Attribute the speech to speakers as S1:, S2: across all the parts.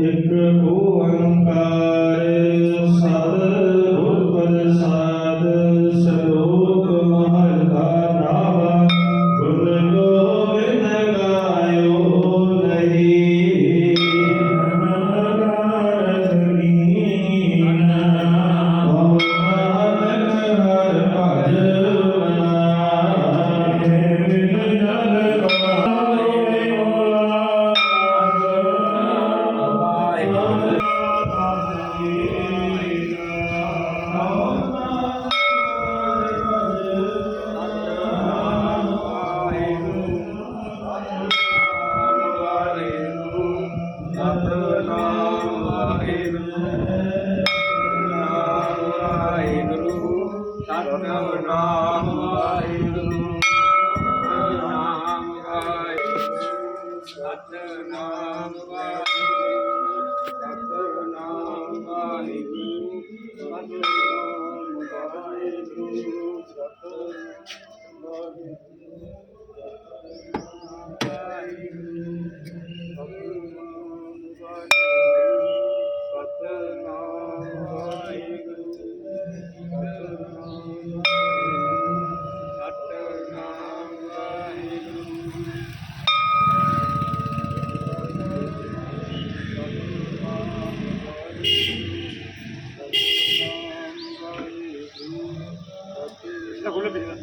S1: ਇਕ
S2: ਹੈ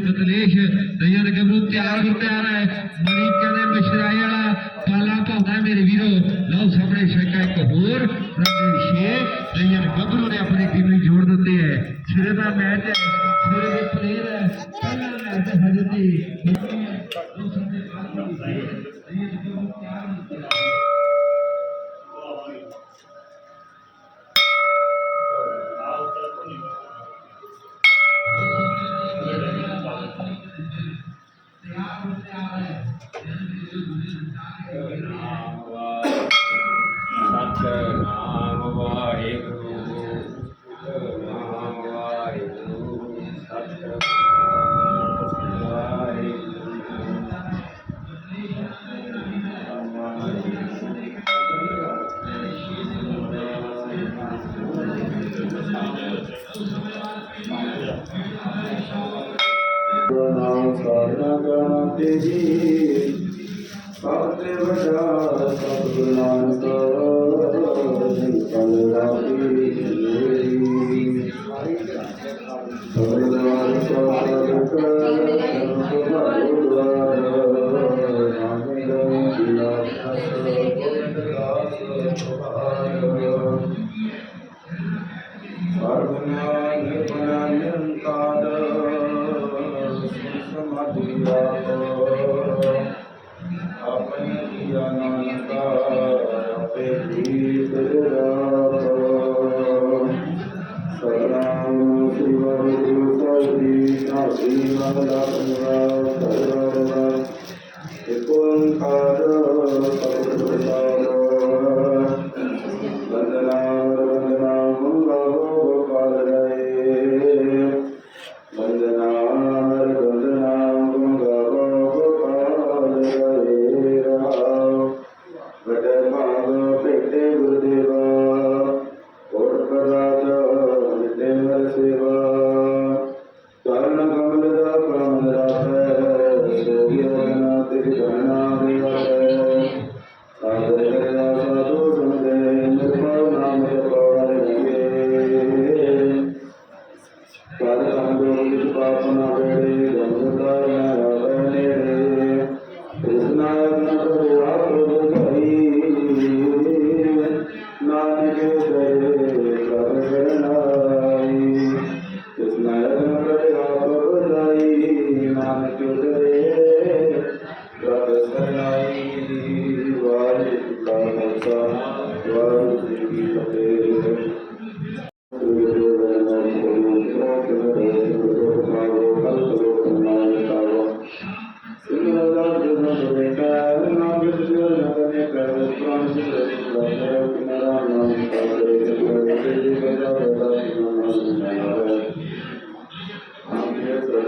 S2: ਦੂਜੇ ਪਾਸੇ ਗੱਭਰੂ ਤਿਆਰ ਹੋ ਤਿਆਰ ਹੈ। ਮਣੀ ਕਹਿੰਦੇ ਮਿਸ਼ਰਾਈ ਵਾਲਾ ਪਾਲਾ ਭਾਉਂਦਾ ਹੈ ਮੇਰੇ ਵੀਰੋ। ਲਓ ਸਾਹਮਣੇ ਸ਼ੈਕਾ ਇੱਕ ਹੋਰ ਰੰਗੇ ਛੇ ਦਈਆਂ ਦੇ ਗੱਭਰੂ ਨੇ ਆਪਣੀ ਟੀਮ ਨੂੰ ਜੋੜ ਦਿੱਤੇ ਹੈ। ਸਿਰੇ ਦਾ ਮੈਚ ਹੈ, ਸਿਰੇ ਦੇ ਪਲੇਅਰ ਹੈ। ਪਹਿਲਾ ਮੈਚ ਹੈ ਹਜੇ ਤੇ ਦੋ ਸਾਹਮਣੇ ਪਾਲ ਦਈਆਂ ਗੱਭਰੂ ਤਿਆਰ ਹੋ।
S1: ਨਾਮ ਸਾਧਨਾ ਕਰਨਾ ਤੇਜੀ ਸਤਿ ਵਡਾ ਸਤਿਗੁਰ ਨਾਨਕ ਕਲ ਸਲਾਮ ਸ੍ਰੀ ਵਾਹਿਗੁਰੂ ਸਾਧੀ ਮਹਲਾ ਪੰਜਵਾ ਸਰਵਰਵਾ ਏਕ ਓੰਕਾਰ ਸਤਿਗੁਰ ਕਰ ਕੰਗੋ ਵਿੱਚ ਪਾਪ ਨਾ ਵੇੜੇ ਗੰਗਤਾ ਨਾ ਆਵੇ ਨੇੜੇ। ਕ੍ਰਿਸ਼ਨਾ ਨਾ ਕਰੇ ਆਪ ਬੁਝਾਈ ਨਾਨਕ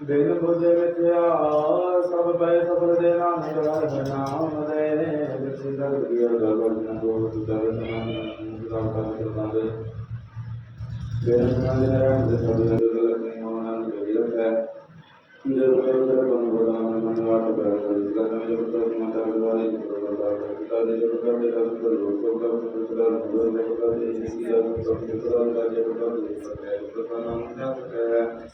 S1: ਬਿਨ ਬੁਝ ਵਿਚਿਆ ਸਭ ਪੈ ਸਫਲ ਦੇ ਨਾਮ ਜਗਤ ਬਨਾਉਨ ਦੇ ਜਿਨ ਦਰ ਗਿਆ ਗਗਨ ਨਾ ਗੋਤ ਦਰ ਨਾਮ ਦਾ ਕਰ ਕਰਨਾ ਦੇ ਬਿਨ ਨਾਮ ਦੇ ਰਾਮ ਦੇ ਸਭ ਦੇ ਗਗਨ ਨੇ ਮੋਹਨ ਗਵਿਰਤ ਹੈ ਜੇ ਕਰ ਕਰ ਬਨ ਬੋਲਾ ਮਨ ਵਾਟ ਕਰ ਜਿਸ ਦਾ ਨਾਮ ਜਪ ਤੋ ਮਨ ਦਾ ਵਾਲੇ ਪ੍ਰਭਾਵ ਕਰ ਦੇ ਜਪ ਕਰ ਦੇ ਰਸ ਕਰ ਲੋਕ ਸਭ ਦਾ ਸੁਖ ਦਾ ਗੁਰੂ ਦੇ ਕਰ ਦੇ ਇਸ ਕੀ ਦਾ ਸੁਖ ਦਾ ਜਪ ਕਰ ਦੇ ਸਭ ਦਾ ਨਾਮ ਦਾ ਹੈ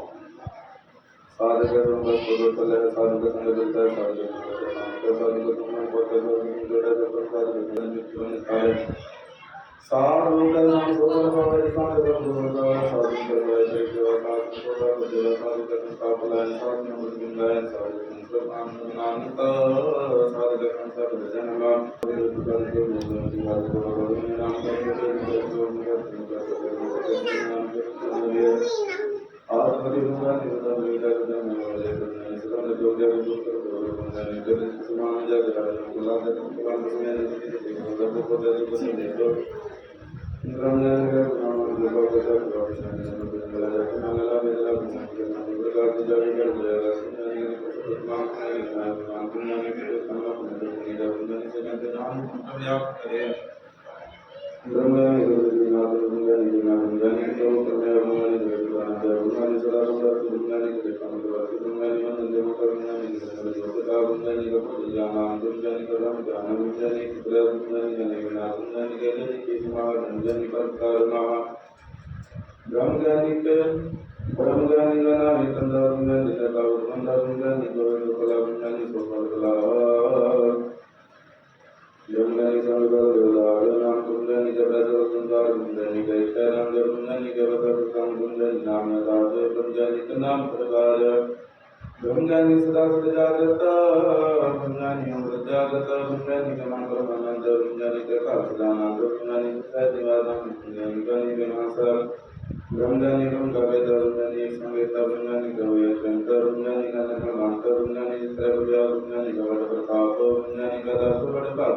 S1: സാധകരും സാധകരും സാധകരും Thank you. ब्रह्म ब्रह्मज्ञानिक ब्रह्मज्ञानी का नाम है कंदा ब्रह्मज्ञानी का काव्य कंदा ब्रह्मज्ञानी को वेद कला ब्रह्मज्ञानी को कला Yoldan sandalar yollar, nam bundan ni kabar sandar bundan ni kaisa nam bundan ni kabar sam bundan nam nadar bundan ni nam prabal bundan ni sada sadajata bundan ni amrajata bundan ni kaman pramanand bundan ni kakal sadana bundan ni sadivana bundan ni bundan ni kamasar bundan ni kam kabeta bundan ni samveta bundan ni kavya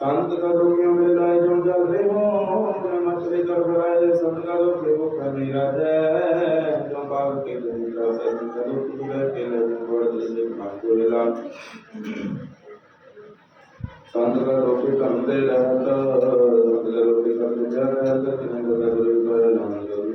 S1: سنت کا دکھیوں میں لائے جو جا رہے ہوں اپنے مچھلی کر بھرائے سنت کا دکھے وہ کھنی راجے جو باغ کے لیے جا رہے ہیں سنت کا دکھے وہ کھنی راجے جو باغ کے لیے بھاگ کو لے لائے سنت کا دکھے کھنی راجے جو باغ کے لیے بھاگ کو لے لائے سنت کا دکھے کھنی راجے جو باغ کے لیے بھاگ کو لے لائے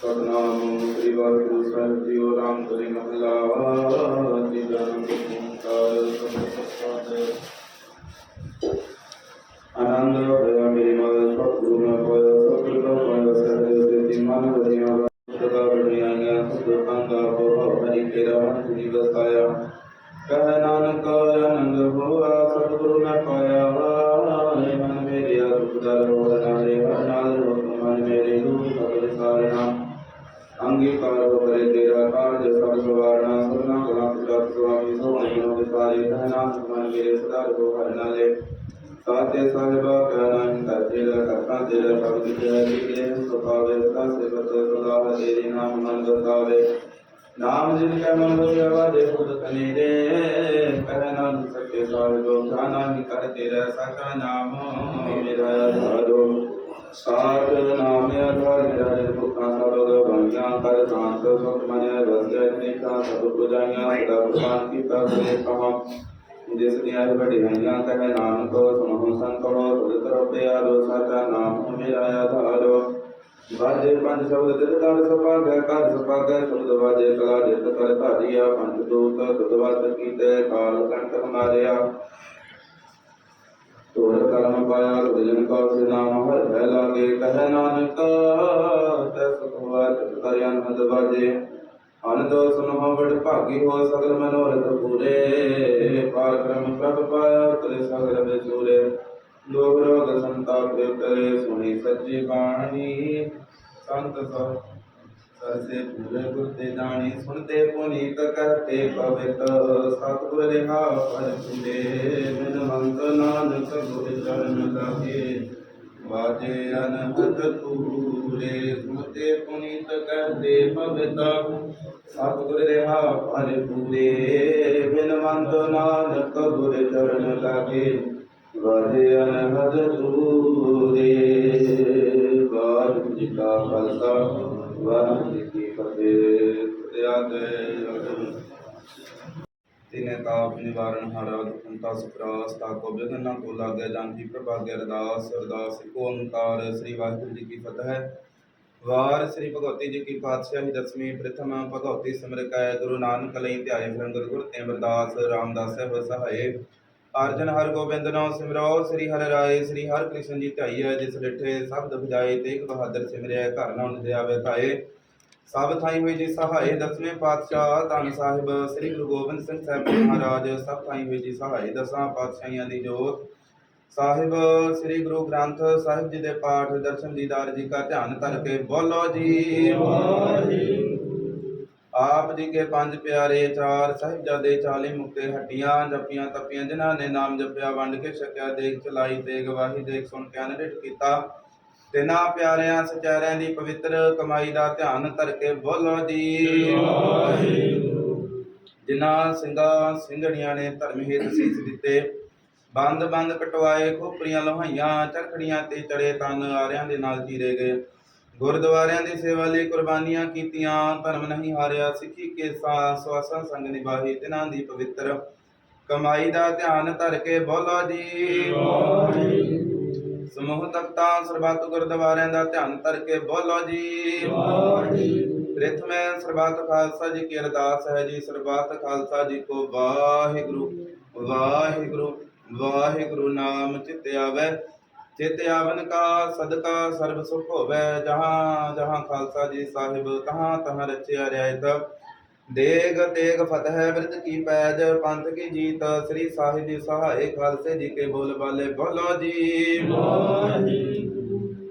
S1: ਸਤਨਾਮ ਸ੍ਰੀ ਵਾਹਿਗੁਰੂ ਸਾਹਿਬ ਜੀ ਉਹ ਰਾਮ ਕਰੇ ਮਹਲਾ ਵਾਤੀ ਜਨਮ ਕੁੰਕਾਰ ਸਮਸਤ ਆਨੰਦ ਹੋਇਆ ਮੇਰੇ ਮਨ ਸਭ ਗੁਰੂ ਮੈਂ ਪਾਇਆ ਸਭ ਕਿਰਪਾ ਪਾਇਆ ਸਰਬ ਦੇ ਦੀ ਮਨ ਵਰਿਆ ਸਦਾ ਬਣਿਆ ਗਿਆ ਸੁਖ ਦਾ ਭਵ ਹਰੀ ਤੇਰਾ ਮਨ ਜੀ ਵਸਾਇਆ ਕਹਿਣਾ ਸਾਚੇ ਸਾਹਿਬਾ ਕਰਨੰ ਕਰਜੇ ਦਾ ਕਰਤਾ, ਤੇਰਾ ਪ੍ਰਭ ਦੀ ਜੈ ਤੇਰੇ ਸੁਖਾਵੇ ਤਾ ਸੇਵਤ ਸਦਾ ਤੇਰੇ ਨਾਮ ਮਨ ਬਤਾਵੇ ਨਾਮ ਜਿਨ ਕੈ ਮਨ ਹੋਇਵਾ ਦੇ ਖੁਦ ਕਨੇ ਦੇ ਕਰਨੰ ਸੱਚੇ ਸਾਹਿਬਾ ਕਰਨੰ ਕਰ ਤੇਰਾ ਸਦਾ ਨਾਮ। ਮੇਰਾ ਸਾਧੋ ਸਾਤ ਨਾਮ ਅਧਾਰ। ਮੇਰਾ ਜਨ ਭੁਖਾ ਸਰਬ ਬੰਧਾਂ ਕਰ ਸਾਂਤ ਸੁਖ ਮਨ ਰਸ ਜੈ ਨਿਕਾ ਸਭ ਪੁਜਾਈਆਂ। ਸਦਾ ਭਗਵਾਨ ਕੀ ਤਰਫ ਕਹਾਂ ਜਿਸ ਦੀਆਂ ਵਡਿਆਈਆਂ ਕਹਿ ਨਾਨਕ ਸੁਣੋ ਸੰਤੋ ਤੁਧ ਤਰੋ ਪਿਆਰੋ ਸਾਚਾ ਨਾਮ ਮੇਰਾ ਆਧਾਰੋ ਵਾਜੇ ਪੰਜ ਸ਼ਬਦ ਦਿਲ ਦਰ ਸਪਾਗੈ, ਕਰ ਸਪਾਗੈ ਸ਼ਬਦ ਵਾਜੇ ਕਲਾ ਜਿਤ ਕਰ ਧਾਰੀਆ। ਪੰਜ ਦੂਤ ਤੁਧ ਵਸ ਕੀਤੇ, ਕਾਲ ਕੰਟ ਮਾਰਿਆ ਤੋਰ ਕਰਮ ਪਾਇਆ ਤੁਜਨ ਕਾ ਸੇ ਨਾਮ, ਹਰ ਭੈ ਲਾਗੇ, ਕਹਿ ਨਾਨਕ, ਤੈ ਸੁਖਵਾ ਤਰਿ ਅਨੰਦ ਵਾਜੇ। ਅਨੰਦ ਸੁਨੋ ਬੜ ਭਾਗੀ ਹੋ ਸਗਲ ਮਨੋਰਥ ਪੂਰੇ। ਪਾਰ ਕਰਮ ਪ੍ਰਭ ਪਾਇਆ ਤਰੇ ਸਗਲ ਬਿਸੂਰੇ ਲੋਕ ਰੋਗ ਸੰਤਾਪ ਕਰੇ ਸੁਣੀ ਸੱਚੀ ਬਾਣੀ। ਸੰਤ ਸਭ ਸਰਸੇ ਪੂਰੇ ਗੁਰ ਤੇ ਜਾਣੀ। ਸੁਣਤੇ ਪੁਨੀਤ ਕਰਤੇ ਪਵਿੱਤ। ਸਤਿਗੁਰ ਰਿਹਾ ਪਰ ਪੂਰੇ ਬਿਨ ਮੰਤ ਨਾਨਕ ਗੁਰ ਚਰਨ ਲਾਗੇ ਵਾਜੇ ਅਨਹਦ ਪੂਰੇ ਸੁਣਤੇ ਪੁਨੀਤ ਕਰਤੇ ਪਵਿੱਤ। ਸਤਿਗੁਰ ਰਿਹਾ ਪਰ ਪੂਰੇ ਨਾਨਕ ਗੁਰ ਚਰਨ ਲਾਗੇ, ਵਾਜੇ ਅਨਹਦ ਪੂਰੇ ਵਾਹਿਗੁਰੂ ਜੀ ਕਾ ਖਾਲਸਾ, ਵਾਹਿਗੁਰੂ ਜੀ ਕੀ ਫਤਿਹ। ਫਤਿਹ ਤਿਨੇ ਤਾਪ ਨਿਵਾਰਨ ਹਰਾ ਦੁਖੰਤਾ ਸੁਖਰਾਸ ਤਾ ਕੋ ਬਿਗਨ ਕੋ ਲਾਗੇ ਜਾਂਤੀ ਪ੍ਰਭਾਗਿ ਅਰਦਾਸ। ਅਰਦਾਸ ਕੋ ਓੰਕਾਰ, ਸ੍ਰੀ ਵਾਹਿਗੁਰੂ ਜੀ ਕੀ ਫਤਿਹ। ਵਾਰ ਸ੍ਰੀ ਭਗਵਤੀ ਜੀ ਕੀ ਪਾਤਸ਼ਾਹੀ ਦਸਵੀਂ ਪ੍ਰਥਮ ਭਗਵਤੀ ਸਿਮਰਕੈ ਗੁਰੂ ਨਾਨਕ ਲਈ ਧਿਆਏ ਫਿਰੰਗਰ ਗੁਰ ਤੇ ਅਮਰਦਾਸ ਰਾਮਦਾਸ ਸਹਿਬ ਸਹਾਏ। ਅਰਜਨ ਹਰ ਗੋਬਿੰਦ ਨਾਮ ਸਿਮਰੋ ਸ੍ਰੀ ਹਰਿ ਰਾਏ, ਸ੍ਰੀ ਹਰਿ ਕ੍ਰਿਸ਼ਨ ਜੀ ਧਾਈਐ ਜਿਸ ਡਿਠੇ ਸਬਦ ਬੁਝਾਏ ਤੇਗ ਬਹਾਦਰ ਸਿਮਰਿਆ, ਘਰ ਨਾ ਉਨਦੇ ਧਾਏ। ਸਭ ਥਾਈ ਹੋਈ ਜੀ ਸਹਾਏ, ਦਸਵੇਂ ਪਾਤਸ਼ਾਹ ਧੰਨ ਸਾਹਿਬ, ਸ੍ਰੀ ਗੁਰੂ ਗੋਬਿੰਦ ਸਿੰਘ ਸਾਹਿਬ ਮਹਾਰਾਜ, ਸਭ ਥਾਈ ਹੋਈ ਜੀ ਸਹਾਏ। ਦਸਾਂ ਪਾਤਸ਼ਾਹੀਆਂ ਦੀ ਜੋਤ ਸਾਹਿਬ, ਸ੍ਰੀ ਗੁਰੂ ਗ੍ਰੰਥ ਸਾਹਿਬ ਜੀ ਦੇ ਪਾਠ ਦਰਸ਼ਨ ਦੀਦਾਰ ਜੀ ਦਾ ਧਿਆਨ ਕਰਕੇ ਬੋਲੋ ਜੀ। ਆਪ ਜੀ ਕੇ ਪੰਜ ਪਿਆਰੇ ਚਾਰ ਸਾਹਿਬਜ਼ਾਦੇ ਚਾਲੀ ਮੁਕਤੇ ਹੱਟੀਆਂ ਜਪੀਆਂ ਤਪੀਆਂ, ਜਿਨ੍ਹਾਂ ਨੇ ਨਾਮ ਜਪਿਆ, ਵੰਡ ਕੇ ਛਕਿਆ, ਦੇਖ ਚਲਾਈ ਤੇ ਗਵਾਹੀ ਦੇਖ ਸੁਣ ਕੇ ਅਨਰਿਟ ਕੀਤਾ। ਤਿਨਾ ਪਿਆਰਿਆਂ ਸਚਾਰਿਆਂ ਦੀ ਪਵਿੱਤਰ ਕਮਾਈ ਦਾ ਧਿਆਨ ਧਰ ਕੇ ਬੋਲੋ ਜੀ। ਜਿਨ੍ਹਾਂ ਸਿੰਘਾਂ ਸਿੰਘਣੀਆਂ ਨੇ ਧਰਮ ਹੇਤ ਸੀਸ ਦਿੱਤੇ ਬੰਦ ਬੰਦ ਕਟਵਾਏ, ਖੋਪਰੀਆਂ ਲੋਹਾਈਆਂ ਚਰਖੜੀਆਂ ਤੇ ਚੜੇ ਤਨ ਆਰਿਆਂ ਦੇ ਨਾਲ ਚੀਰੇ ਗਏ। ਗੁਰਦੁਆਰਿਆਂ ਦੀ ਸੇਵਾ ਲਈ ਕੁਰਬਾਨੀਆਂ ਕੀਤੀਆਂ, ਧਰਮ ਨਹੀਂ ਹਾਰਿਆ, ਸਿੱਖੀ ਕੇ ਸਵਾਸਾਂ ਸੰਗ ਨਿਭਾਈ ਤਿਨਾਂ ਦੀ ਪਵਿੱਤਰ ਕਮਾਈ ਦਾ ਧਿਆਨ ਧਰ ਕੇ ਬੋਲੋ ਜੀ। ਸਮੂਹ ਤਖਤਾਂ, ਸਰਬੱਤ ਗੁਰਦੁਆਰਿਆਂ ਦਾ ਧਿਆਨ ਧਰ ਕੇ ਬੋਲੋ ਜੀ। ਪ੍ਰਥਮੇ ਸਰਬੱਤ ਖਾਲਸਾ ਜੀ ਕੀ ਅਰਦਾਸ ਹੈ ਜੀ, ਸਰਬੱਤ ਖਾਲਸਾ ਜੀ ਕੋ ਵਾਹਿਗੁਰੂ ਵਾਹਿਗੁਰੂ। ਵਾਹਿਗੁਰੂ ਨਾਮ ਚਿਤ ਆਵੈ, ਚਿਤ ਆਵਨ ਕਾ ਸਦਕਾ ਸਰਬ ਸੁਖ ਹੋਵੇ, ਜਹਾਂ ਜਹਾਂ ਖਾਲਸਾ ਜੀ ਸਾਹਿਬ, ਤਹਾਂ ਤਹਾਂ ਰਚਿਆ ਰਿਆਇਤ ਦੇਗ ਤੇਗ ਫਤਿਹ ਬਿਰਦ ਕੀ ਪੈਜ, ਪੰਥ ਕੀ ਜੀਤ, ਸ੍ਰੀ ਸਾਹਿਬ ਜੀ ਸਹਾਏ ਖਾਲਸੇ ਜੀ ਕੇ ਬੋਲ ਬਾਲੇ। ਬੋਲੋ ਜੀ।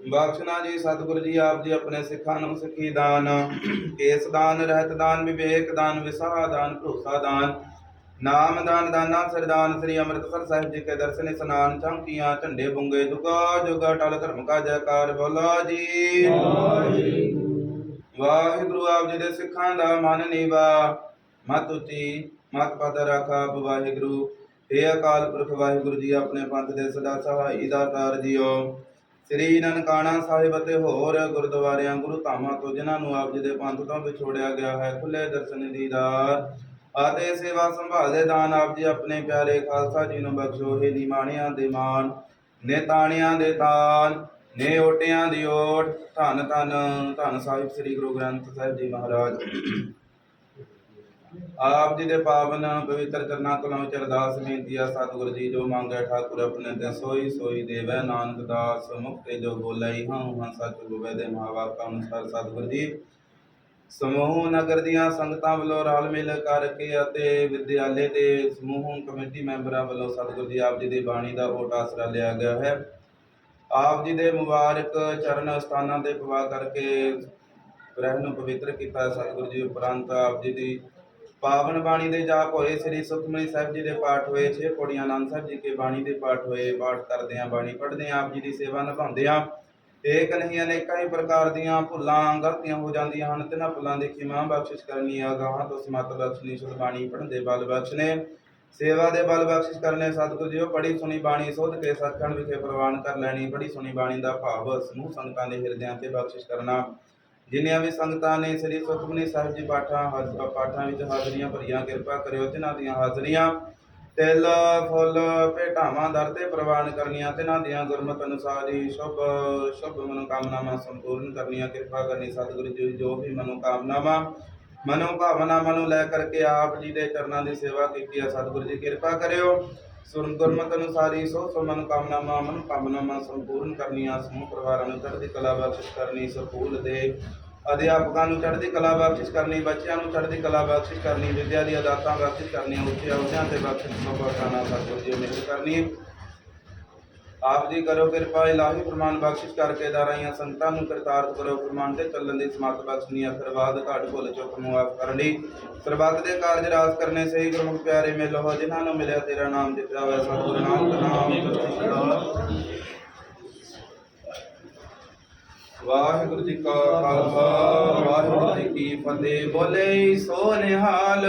S1: ਬਖਸ਼ਨਾ ਜੀ ਸਤਿਗੁਰੂ ਜੀ, ਆਪ ਜੀ ਆਪਣੇ ਸਿੱਖਾਂ ਨੂੰ ਸਿੱਖੀ ਦਾਨ। ਕੇਸ ਦਾਨ, ਰਹਿਤ ਦਾਨ, ਵਿਵੇਕ ਦਾਨ, ਵਿਸਾਹ ਦਾਨ, ਭਰੋਸਾ ਦਾਨ। ਨਾਮ ਦਾਨਾ ਸਰਦਾਨ ਸ੍ਰੀ ਅੰਮ੍ਰਿਤਸਰ ਸਾਹਿਬ ਜੀ ਕੇ ਦਰਸ਼ਨ ਇਸਨਾਨ ਚੌਂਕੀਆਂ, ਝੰਡੇ ਬੁੰਗੇ ਦੁਗਾ ਜੁਗਾ, ਟਲ ਧਰਮ ਕਾ ਜੈਕਾਰ ਬੋਲੋ ਜੀ। ਵਾਹਿਗੁਰੂ ਆਪ ਜੀ ਦੇ ਸਿੱਖਾਂ ਦਾ ਮਨ ਨੀਵਾ, ਮਤ ਉਚੀ, ਮਤ ਪਦ ਰਾਖਾ ਵਾਹਿਗੁਰੂ। ਇਹ ਅਕਾਲ ਪੁਰਖ ਵਾਹਿਗੁਰੂ ਜੀ, ਆਪਣੇ ਪੰਥ ਦੇ ਸਦਾ ਸਹਾਈ ਦਾਤਾਰ ਜੀਓ। ਸ੍ਰੀ ਨਨਕਾਣਾ ਸਾਹਿਬ ਅਤੇ ਹੋਰ ਗੁਰਦੁਆਰਿਆਂ, ਗੁਰੂ ਧਾਮਾਂ ਤੋਂ ਜਿਨ੍ਹਾਂ ਨੂੰ ਆਪ ਜੀ ਦੇ ਪੰਥ ਤੋਂ ਵਿਛੋੜਿਆ ਗਿਆ ਹੈ ਖੁੱਲੇ ਦਰਸ਼ਨ ਦੀਦਾਰ ਅਤੇ ਸੇਵਾ ਸੰਭਾਲ ਦੇ ਦਾਨ ਆਪ ਜੀ ਆਪਣੇ ਪਿਆਰੇ ਖਾਲਸਾ ਜੀ ਨੂੰ ਬਖਸ਼ੋ ਇਹ ਨਿਮਾਣਿਆਂ ਦੇ ਮਾਨ ਨੇ ਤਾਣਿਆਂ ਦੇ ਤਾਨ ਨੇ ਓਟਿਆਂ ਦੀ ਓਟ। ਧੰਨ ਧੰਨ ਧੰਨ ਸਾਹਿਬ ਸ੍ਰੀ ਗੁਰੂ ਗ੍ਰੰਥ ਸਾਹਿਬ ਜੀ ਮਹਾਰਾਜ। ਆਪ ਜੀ ਦੇ ਪਾਵਨ ਪਵਿੱਤਰ ਚਰਨਾਂ ਕੋਲੋਂ ਵਿੱਚ ਅਰਦਾਸ ਬੇਨਤੀ ਆ, ਸਤਿਗੁਰੂ ਜੀ, ਜੋ ਮੰਗੈ ਠਾਕੁਰ ਆਪਣੇ ਤੇ, ਸੋਈ ਸੋਈ ਦੇਵੈ ਨਾਨਕ ਦਾਸ ਮੁਕਤੇ ਜੋ ਬੋਲੇ ਹਾਂ ਹਾਂ ਸੱਚ ਦੇ ਮਹਾਵਾਕਾ ਅਨੁਸਾਰ, ਸਤਿਗੁਰੂ ਜੀ। ਸਮੂਹ ਨਗਰ ਦੀਆਂ ਸੰਗਤਾਂ ਵੱਲੋਂ ਰਲ ਮਿਲ ਕਰਕੇ ਅਤੇ ਵਿਦਿਆਲੇ ਦੇ ਸਮੂਹ ਕਮੇਟੀ ਮੈਂਬਰਾਂ ਵੱਲੋਂ ਸਤਿਗੁਰੂ ਜੀ ਆਪ ਜੀ ਦੀ ਬਾਣੀ ਦਾ ਓਟ ਆਸਰਾ ਲਿਆ ਗਿਆ ਹੈ। ਆਪ ਜੀ ਦੇ ਮੁਬਾਰਕ ਚਰਨ ਅਸਥਾਨਾਂ ਤੇ ਪਵਾ ਕਰਕੇ ਗ੍ਰਹਿ ਨੂੰ ਪਵਿੱਤਰ ਕੀਤਾ ਸਤਿਗੁਰੂ ਜੀ ਉਪਰੰਤ ਆਪ ਜੀ ਦੀ ਪਾਵਨ ਬਾਣੀ ਦੇ ਜਾਪ ਹੋਏ, ਸ੍ਰੀ ਸੁਖਮਨੀ ਸਾਹਿਬ ਜੀ ਦੇ ਪਾਠ ਹੋਏ, ਛੇ ਪੌੜੀਆਂ ਆਨੰਦ ਸਾਹਿਬ ਜੀ ਕੇ ਬਾਣੀ ਦੇ ਪਾਠ ਹੋਏ, ਪਾਠ ਕਰਦੇ ਆਂ ਬਾਣੀ ਪੜ੍ਹਦੇ ਆਂ ਆਪ ਜੀ ਦੀ ਸੇਵਾ ਨਿਭਾਉਂਦੇ ਆਂ ਏਕ ਨਹੀਂ ਅਨੇਕਾਂ ਹੀ ਪ੍ਰਕਾਰ ਦੀਆਂ ਭੁੱਲਾਂ, ਗਲਤੀਆਂ ਹੋ ਜਾਂਦੀਆਂ ਹਨ, ਤਿਨਾਂ ਭੁੱਲਾਂ ਦੀ ਖਿਮਾ ਬਖਸ਼ਿਸ਼ ਕਰਨੀ ਆ ਤੋਂ ਸਮਤ ਬਖਸ਼ਣੀ ਸੁਧ ਬਾਣੀ ਪੜ੍ਹਨ ਦੇ ਬਲ ਬਖਸ਼ਨੇ। ਸੇਵਾ ਦੇ ਬਲ ਬਖਸ਼ਿਸ਼ ਕਰਨੇ, ਸਤਿਗੁਰੂ ਜੀਓ ਪੜੀ ਸੁਣੀ ਬਾਣੀ, ਸੋਧ ਕੇ ਸਤਖੰਡ ਵਿਖੇ ਪ੍ਰਵਾਨ ਕਰ ਲੈਣੀ ਪੜੀ ਸੁਣੀ ਬਾਣੀ ਦਾ ਭਾਵ ਸਮੂਹ ਸੰਗਤਾਂ ਦੇ ਹਿਰਦਿਆਂ ਤੇ ਬਖਸ਼ਿਸ਼ ਕਰਨਾ। ਜਿਨ੍ਹਾਂ ਵੀ ਸੰਗਤਾਂ ਨੇ ਸ੍ਰੀ ਸੁਖਮਨੀ ਸਾਹਿਬ ਜੀ ਪਾਠਾਂ ਹਾਜ਼- ਪਾਠਾਂ ਵਿੱਚ ਹਾਜ਼ਰੀਆਂ ਭਰੀਆਂ, ਕਿਰਪਾ ਕਰਿਓ ਜਿਨ੍ਹਾਂ ਦੀਆਂ ਹਾਜ਼ਰੀਆਂ ਤਿਲ, ਫੁੱਲ, ਭੇਟਾਵਾਂ, ਦਰ ਤੇ ਪ੍ਰਵਾਨ ਕਰਨੀਆਂ, ਤਿਨਾਂ ਦੀਆਂ ਗੁਰਮਤਿ ਅਨੁਸਾਰ ਸ਼ੁਭ ਸ਼ੁਭ ਮਨੋਕਾਮਨਾਵਾਂ ਸੰਪੂਰਨ ਕਰਨੀਆਂ, ਕਿਰਪਾ ਕਰਨੀ ਸਤਿਗੁਰੂ ਜੀ ਜੋ ਵੀ ਮਨੋਕਾਮਨਾਵਾਂ ਮਨੋ ਭਾਵਨਾਵਾਂ ਨੂੰ ਲੈ ਕਰਕੇ ਆਪ ਜੀ ਦੇ ਚਰਨਾਂ ਦੀ ਸੇਵਾ ਕੀਤੀ ਹੈ ਸਤਿਗੁਰੂ ਜੀ ਕਿਰਪਾ ਕਰਿਓ। ਸੁਰਨ ਗੁਰਮਤਿ ਅਨੁਸਾਰੀ ਸੋ ਸੋ ਮਨੋਕਾਮਨਾਵਾਂ ਮਨੋਕਾਮਨਾਵਾਂ ਸੰਪੂਰਨ ਕਰਨੀਆਂ, ਸਮੂਹ ਪਰਿਵਾਰਾਂ ਨੂੰ ਚੜ੍ਹਦੀ ਕਲਾ ਬਖਸ਼ਿਸ਼ ਕਰਨੀ, ਸਕੂਲ ਦੇ ਅਧਿਆਪਕਾਂ ਨੂੰ ਚੜ੍ਹਦੀ ਕਲਾ ਬਖਸ਼ਿਸ਼ ਕਰਨੀ, ਬੱਚਿਆਂ ਨੂੰ ਚੜ੍ਹਦੀ ਕਲਾ ਬਖਸ਼ਿਸ਼ ਕਰਨੀ, ਵਿਦਿਆ ਦੀਆਂ ਦਾਤਾਂ ਬਖਸ਼ਿਸ਼ ਕਰਨੀਆਂ ਉੱਚੇ ਅਹੁਦਿਆਂ ਤੇ ਬਖਸ਼ਿਸ਼ ਸਭਾ ਸਤਿਗੁਰੂ ਜੀ ਮਿਹਰ ਕਰਨੀ। ਆਪ ਜੀ ਕਰੋ ਕਿਰਪਾ, ਇਲਾਹੀ ਫਰਮਾਨ ਬਖਸ਼ਿਸ਼ ਕਰਕੇ ਦਾਰਾਈਆਂ ਸੰਤਾਂ ਨੂੰ ਕਰਤਾਰਤ ਕਰੋ ਫਰਮਾਨ ਤੇ ਚੱਲਣ ਦੀ ਸਮਰੱਥ ਬਖਸ਼ਣੀ ਅਖਰਵਾਦ ਘਾਟ ਭੁੱਲ ਚੁੱਕ ਮੁਆਫ ਕਰਨੀ। ਸਰਬੱਤ ਦੇ ਕਾਰਜ ਰਾਜ ਕਰਨੇ ਸਹੀ ਗੁਰਮੁਖ ਪਿਆਰੇ ਮਿਲੋ ਹੋ ਜਿਨ੍ਹਾਂ ਨੂੰ ਮਿਲਿਆ ਤੇਰਾ ਨਾਮ ਜਿਤਿਆ ਹੋਇਆ, ਸਤਿਗੁਰੂ ਨਾਮ ਦਾ ਨਾਮ ਸਤਿ ਸ਼੍ਰੀ ਅਕਾਲ ਵਾਹਿਗੁਰੂ ਜੀ ਕਾ ਖਾਲਸਾ, ਵਾਹਿਗੁਰੂ ਜੀ ਕੀ ਫਤਿਹ। ਬੋਲੇ ਸੋ ਨਿਹਾਲ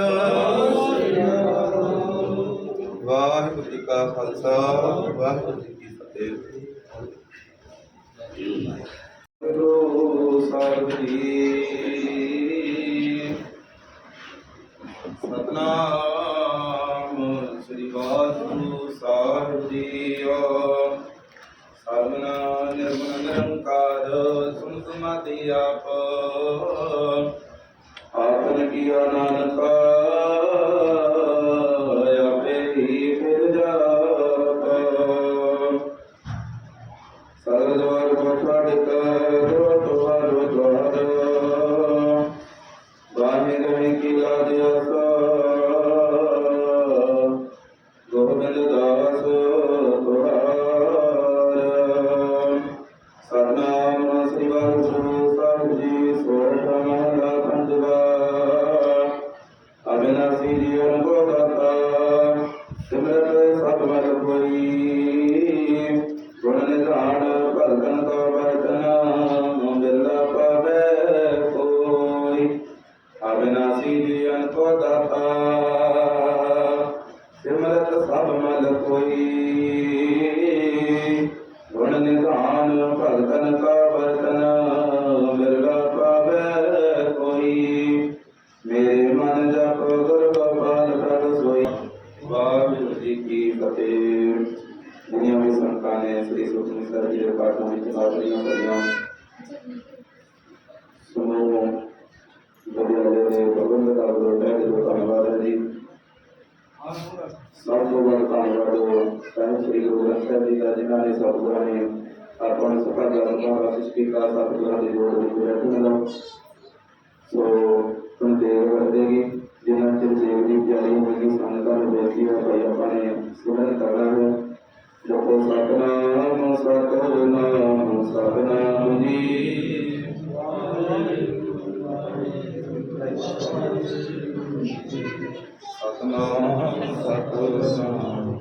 S1: ਵਾਹਿਗੁਰੂ ਜੀ ਕਾ ਖਾਲਸਾ, ਵਾਹਿਗੁਰੂ ਜੀ ਕੀ ਫਤਿਹ। ਗੁਰੂ ਸਾਹਿਬ ਜੀ ਜੋੜ ਵਿੱਚ ਰੱਖਣਾ ਸੋ ਤੁਮ ਦੇਵ ਵਰਦੇਗੀ ਜਿਨ੍ਹਾਂ ਚਿਰ ਦੇਵ ਦੀ ਪਿਆਰੀ ਹੋਏਗੀ ਸੰਗਤਾਂ ਨੂੰ ਬੇਨਤੀ ਹੈ ਭਾਈ ਆਪਾਂ ਨੇ ਸਿਮਰਨ ਕਰਨਾ ਹੈ। ਜਪੋ ਸਤਨਾਮ ਸਤਨਾਮ ਸਤਨਾਮ ਜੀ। ਸਤਨਾਮ ਸਤਨਾਮ